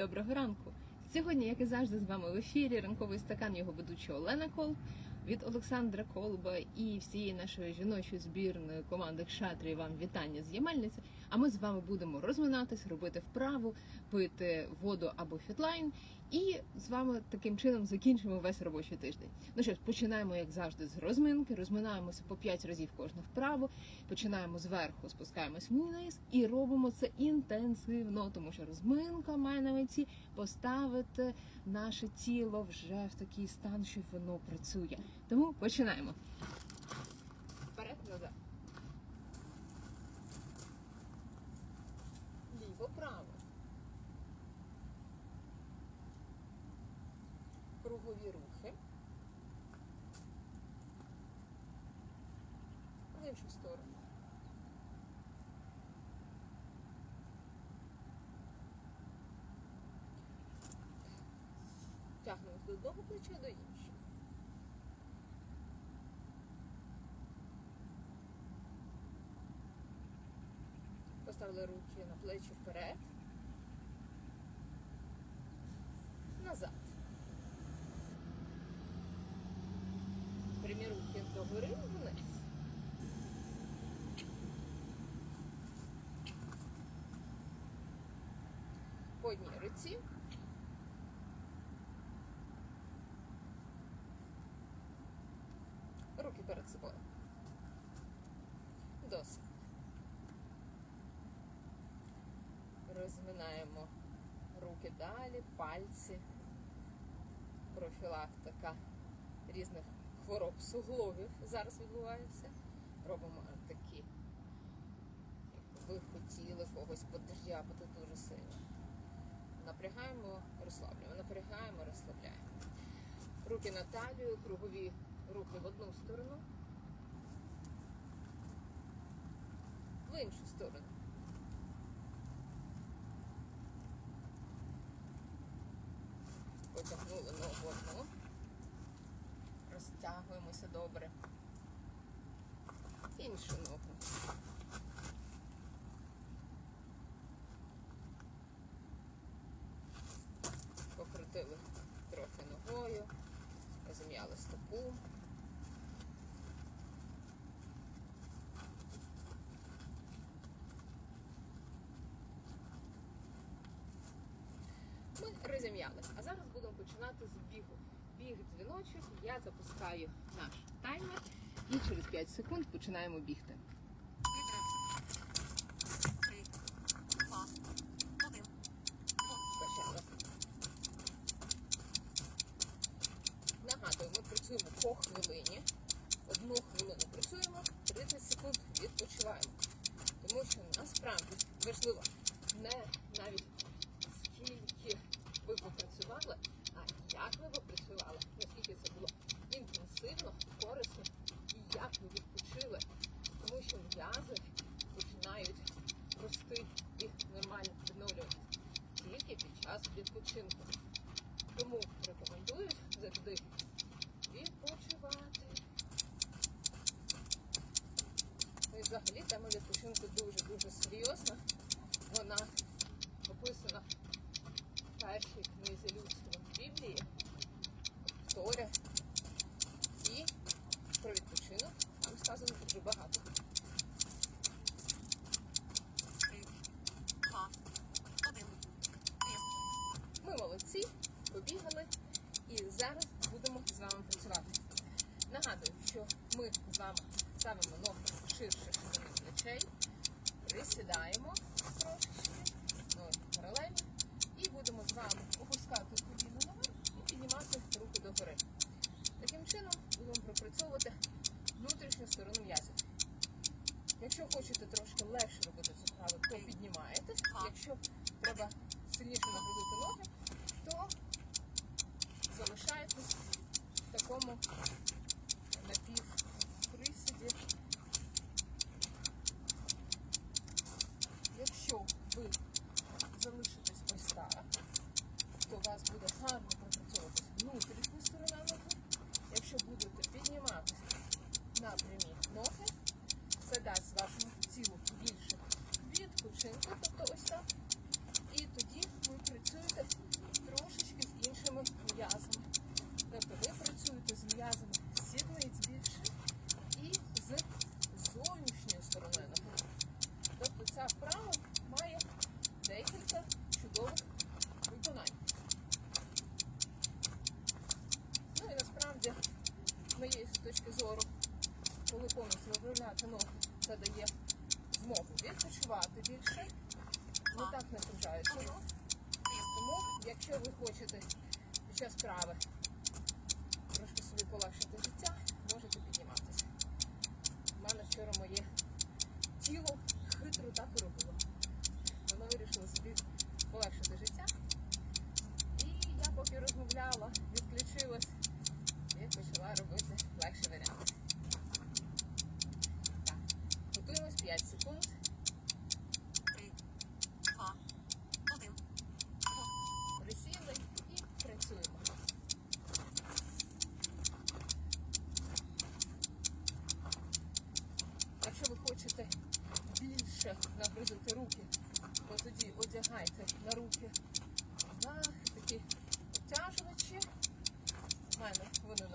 Доброго ранку! Сьогодні, як і завжди, з вами в ефірі ранковий стакан його ведучого Олена Колб від Олександра Колба і всієї нашої жіночої збірної команди Кшатрі. Вам вітання з Ємельниці. А ми з вами будемо розминатись, робити вправу, пити воду або фітлайн. І з вами таким чином закінчимо весь робочий тиждень. Ну що ж, починаємо, як завжди, з розминки. Розминаємося по 5 разів кожну вправу. Починаємо зверху, спускаємось вниз і робимо це інтенсивно, тому що розминка має на меті поставити наше тіло вже в такий стан, що воно працює. Тому починаємо. Вперед назад. Ліво. Кругові рухи. В іншу сторону. Тягнемо з одного плеча до іншого. Поставили руки на плечі вперед. Назад. Прямі руки догори вниз. По одній руці. Руки перед собою. Досить. Розминаємо руки далі, пальці, профілактика різних хвороб суглобів зараз відбувається. Робимо такі, як ви хотіли когось подряпати дуже сильно. Напрягаємо, розслаблюємо, напрягаємо, розслабляємо. Руки на талію, кругові руки в одну сторону, в іншу сторону. Потягнули ногу одну. Розтягуємося добре. Іншу ногу. Покрутили трохи ногою, розім'яли стопу. Ми розім'ялись. А зараз будемо починати з бігу. Біг дзвіночок, я запускаю наш таймер і через 5 секунд починаємо бігти. Нагадую, ми працюємо по хвилині. Одну хвилину працюємо, 30 секунд відпочиваємо. Тому що насправді важливо не навіть скільки ви попрацювали, як ви попрацювали, наскільки це було інтенсивно, корисно і як ви відпочили. Тому що м'язи починають рости і нормально відновлюватися тільки під час відпочинку. Тому рекомендують завжди ми з вами ставимо ноги ширше ширини плечей, присідаємо трошечки, ноги паралельно, і будемо з вами опускати коліно наверх і піднімати руки догори. Таким чином будемо пропрацьовувати внутрішню сторону м'язів. Якщо хочете трошки легше робити цю насаджають. Тобто, тому, якщо ви хочете під час прави трошки собі полегшити життя, можете підніматися. У мене вчора моє тіло хитро так і робило. Воно вирішило собі полегшити життя. І я поки розмовляла, відключилась. одягається на руки. На такі обтяжувачі. У мене вони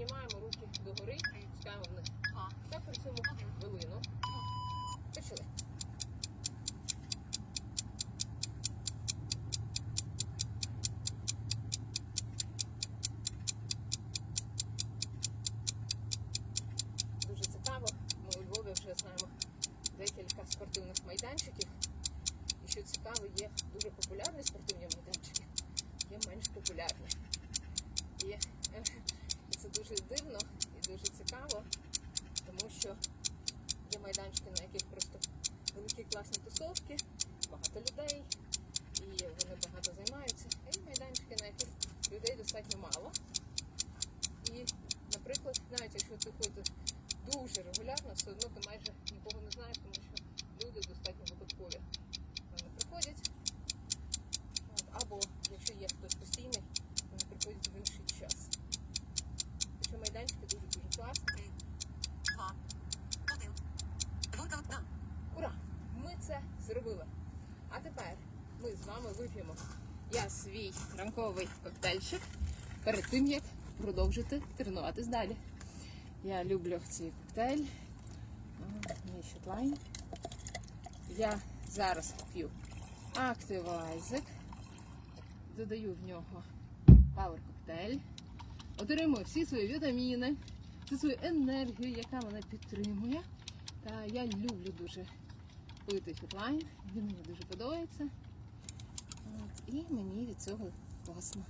піднімаємо руки догори, стаємо вниз. Так працюємо хвилину. Почали. Дуже цікаво. Ми у Львові вже знаємо декілька спортивних майданчиків. І що цікаво, є дуже популярні спортивні майданчики, є менш популярні. І це дуже дивно і дуже цікаво, тому що є майданчики, на яких просто великі класні тусовки, багато людей, і вони багато займаються. напрямок. Я свій ранковий коктейльчик перед тим, як продовжити тренуватись далі. Я люблю цей коктейль. Я зараз п'ю активайзик, додаю в нього Power коктейль, отримую всі свої вітаміни, всю свою енергію, яка мене підтримує. Та я люблю дуже пити фітлайн, він мені дуже подобається. І мені від цього класно.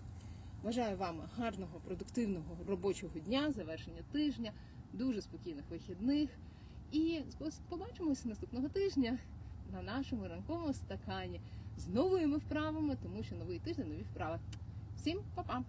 Бажаю вам гарного, продуктивного робочого дня, завершення тижня, дуже спокійних вихідних. І побачимося наступного тижня на нашому ранковому стакані з новими вправами, тому що новий тиждень нові вправи. Всім па-па!